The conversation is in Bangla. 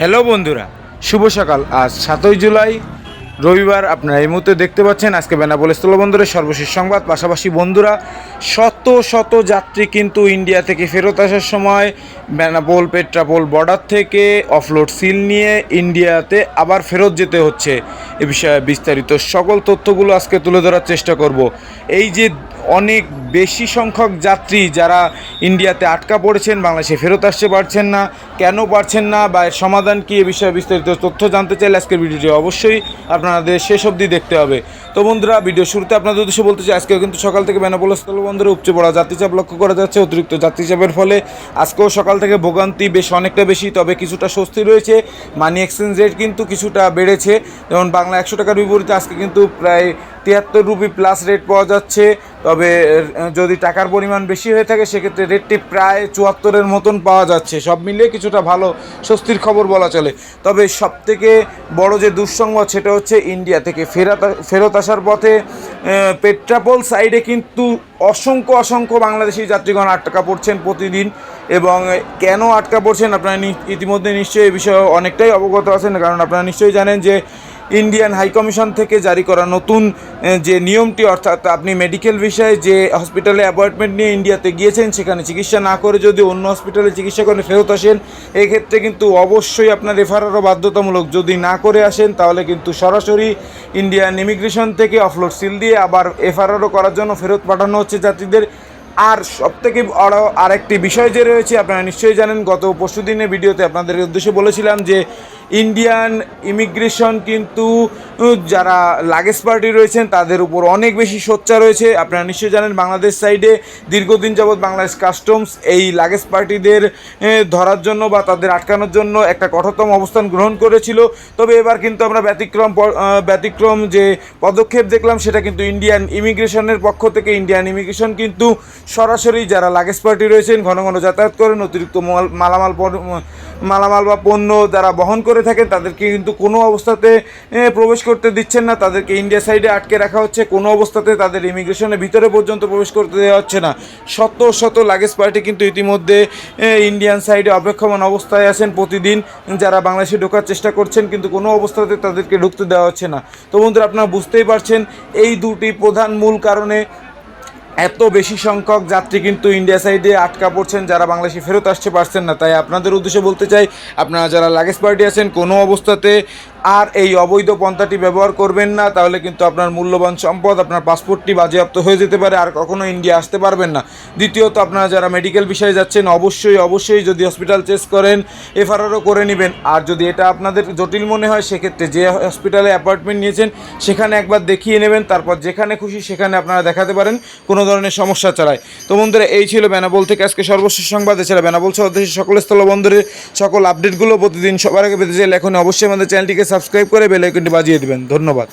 হ্যালো বন্ধুরা, শুভ সকাল। আজ সাতই জুলাই, রবিবার আপনারা এই মুহূর্তে দেখতে পাচ্ছেন আজকে বেনাপোল স্থলবন্দরের সর্বশেষ সংবাদ। পাশাপাশি বন্ধুরা, শত শত যাত্রী কিন্তু ইন্ডিয়া থেকে ফেরত আসার সময় বেনাপোল পেট্রাপোল বর্ডার থেকে অফলোড সিল নিয়ে ইন্ডিয়াতে আবার ফেরত যেতে হচ্ছে। এ বিষয়ে বিস্তারিত সকল তথ্যগুলো আজকে তুলে ধরার চেষ্টা করব। এই যে অনেক বেশি সংখ্যক যাত্রী যারা ইন্ডিয়াতে আটকা পড়েছেন, বাংলাদেশে ফেরত আসতে পারছেন না, কেন পারছেন না বা এর সমাধান কী, এ বিষয়ে বিস্তারিত তথ্য জানতে চাইলে আজকের ভিডিওটি অবশ্যই আপনাদের শেষ অবধি দেখতে হবে। তো বন্ধুরা, ভিডিও শুরুতে আপনাদের উদ্দেশ্যে বলতে চাই, আজকেও কিন্তু সকাল থেকে বেনাপোল স্থলবন্দরে উপচে পড়া যাত্রীচাপ লক্ষ্য করা যাচ্ছে। অতিরিক্ত যাত্রীচাপের ফলে আজকেও সকাল থেকে ভোগান্তি বেশ অনেকটা বেশি, তবে কিছুটা স্বস্তি রয়েছে। মানি এক্সচেঞ্জ রেট কিন্তু কিছুটা বেড়েছে। যেমন বাংলা একশো টাকার বিপরীতে আজকে কিন্তু প্রায় তিয়াত্তর রুপি প্লাস রেট পাওয়া যাচ্ছে, তবে যদি টাকার পরিমাণ বেশি হয়ে থাকে, সেক্ষেত্রে রেটটি প্রায় চুয়াত্তরের মতন পাওয়া যাচ্ছে। সব মিলিয়ে কিছুটা ভালো স্বস্তির খবর বলা চলে। তবে সব থেকে বড় যে দুঃসংবাদ, সেটা হচ্ছে ইন্ডিয়া থেকে ফেরত ফেরত আসার পথে পেট্রাপোল সাইডে কিন্তু অসংখ্য অসংখ্য বাংলাদেশি যাত্রীগণ আটকা পড়ছেন প্রতিদিন এবং কেন আটকা পড়ছেন আপনারা ইতিমধ্যে নিশ্চয়ই এই বিষয়ে অনেকটাই অবগত আছেন, কারণ আপনারা নিশ্চয়ই জানেন যে ইন্ডিয়ান হাই কমিশন থেকে জারি করা নতুন যে নিয়মটি, অর্থাৎ আপনি মেডিকেল বিষয়ে যে হসপিটালে অ্যাপয়েন্টমেন্ট নিয়ে ইন্ডিয়াতে গিয়েছেন, সেখানে চিকিৎসা না করে যদি অন্য হসপিটালে চিকিৎসা করে ফেরত আসেন, এক্ষেত্রে কিন্তু অবশ্যই আপনার রেফারেরও বাধ্যতামূলক। যদি না করে আসেন, তাহলে কিন্তু সরাসরি ইন্ডিয়ান ইমিগ্রেশন থেকে অফলোড সিল দিয়ে আবার এফআরআরও করার জন্য ফেরত পাঠানো হচ্ছে যাত্রীদের। আর সব থেকে আরও আরেকটি বিষয় যে রয়েছে, আপনারা নিশ্চয়ই জানেন, গত পরশু দিনের ভিডিওতে আপনাদের উদ্দেশ্যে বলেছিলাম যে ইন্ডিয়ান ইমিগ্রেশন কিন্তু যারা লাগেজ পার্টি রয়েছেন, তাদের উপর অনেক বেশি সোচ্চা রয়েছে আপনারা নিশ্চয়ই জানেন, বাংলাদেশ সাইডে দীর্ঘদিন যাবৎ বাংলাদেশ কাস্টমস এই লাগেজ পার্টিদের ধরার জন্য বা তাদের আটকানোর জন্য একটা কঠোরতম অবস্থান গ্রহণ করেছিল। তবে এবার কিন্তু আমরা ব্যতিক্রম ব্যতিক্রম যে পদক্ষেপ দেখলাম, সেটা কিন্তু ইন্ডিয়ান ইমিগ্রেশনের পক্ষ থেকে। ইন্ডিয়ান ইমিগ্রেশন কিন্তু সরাসরি যারা লাগেজ পার্টি রয়েছেন, ঘন ঘন যাতায়াত করেন, অতিরিক্ত মাল- মালামাল মালামাল বা পণ্য যারা বহন করে থাকেন, তাদেরকে কিন্তু কোনো অবস্থাতে প্রবেশ করতে দিচ্ছেন না। তাদেরকে ইন্ডিয়া সাইডে আটকে রাখা হচ্ছে। কোনো অবস্থাতে তাদের ইমিগ্রেশনের ভিতরে পর্যন্ত প্রবেশ করতে দেওয়া হচ্ছে না। শত শত লাগেজ পার্টি কিন্তু ইতিমধ্যে ইন্ডিয়ান সাইডে অপেক্ষমান অবস্থায় আছেন প্রতিদিন। যারা বাংলাদেশে ঢোকার চেষ্টা করছেন, কিন্তু কোনো অবস্থাতে তাদেরকে ঢুকতে দেওয়া হচ্ছে না। তো বন্ধুরা, আপনারা বুঝতেই পারছেন, এই দুটি প্রধান মূল কারণে এত বেশি সংখ্যক যাত্রী কিন্তু ইন্ডিয়া সাইডে আটকা পড়ছেন, যারা বাংলাদেশে ফেরত আসতে পারছেন না। তাই আপনাদের উদ্দেশ্যে বলতে চাই, আপনারা যারা লাগেজ পার্টি আছেন, কোনো অবস্থাতে আর এই অবৈধ পন্থাটি ব্যবহার করবেন না, তাহলে কিন্তু আপনার মূল্যবান সম্পদ, আপনার পাসপোর্টটি বাজেয়াপ্ত হয়ে যেতে পারে, আর কখনো ইন্ডিয়া আসতে পারবেন না। দ্বিতীয়ত, আপনারা যারা মেডিকেল বিষয়ে যাচ্ছেন, অবশ্যই অবশ্যই যদি হসপিটাল চেস করেন এফআরআরও করে নেবেন। আর যদি এটা আপনাদের জটিল মনে হয়, সেক্ষেত্রে যে হসপিটালে অ্যাপয়েন্টমেন্ট নিয়েছেন, সেখানে একবার দেখিয়ে নেবেন, তারপর যেখানে খুশি সেখানে আপনারা দেখাতে পারেন, কোনো ধরনের সমস্যা ছাড়াই। তো বন্ধুরা, এই ছিল বেনাবল থেকে আজকে সর্বশেষ সংবাদ। এছাড়া বেনাবল সহ দেশের সকল স্থলবন্দরের সকল আপডেটগুলো প্রতিদিন সবার আগে পেতে চাইলে এখন অবশ্যই আমাদের চ্যানেলটিকে সাবস্ক্রাইব করে বেল আইকনটি বাজিয়ে দেবেন। ধন্যবাদ।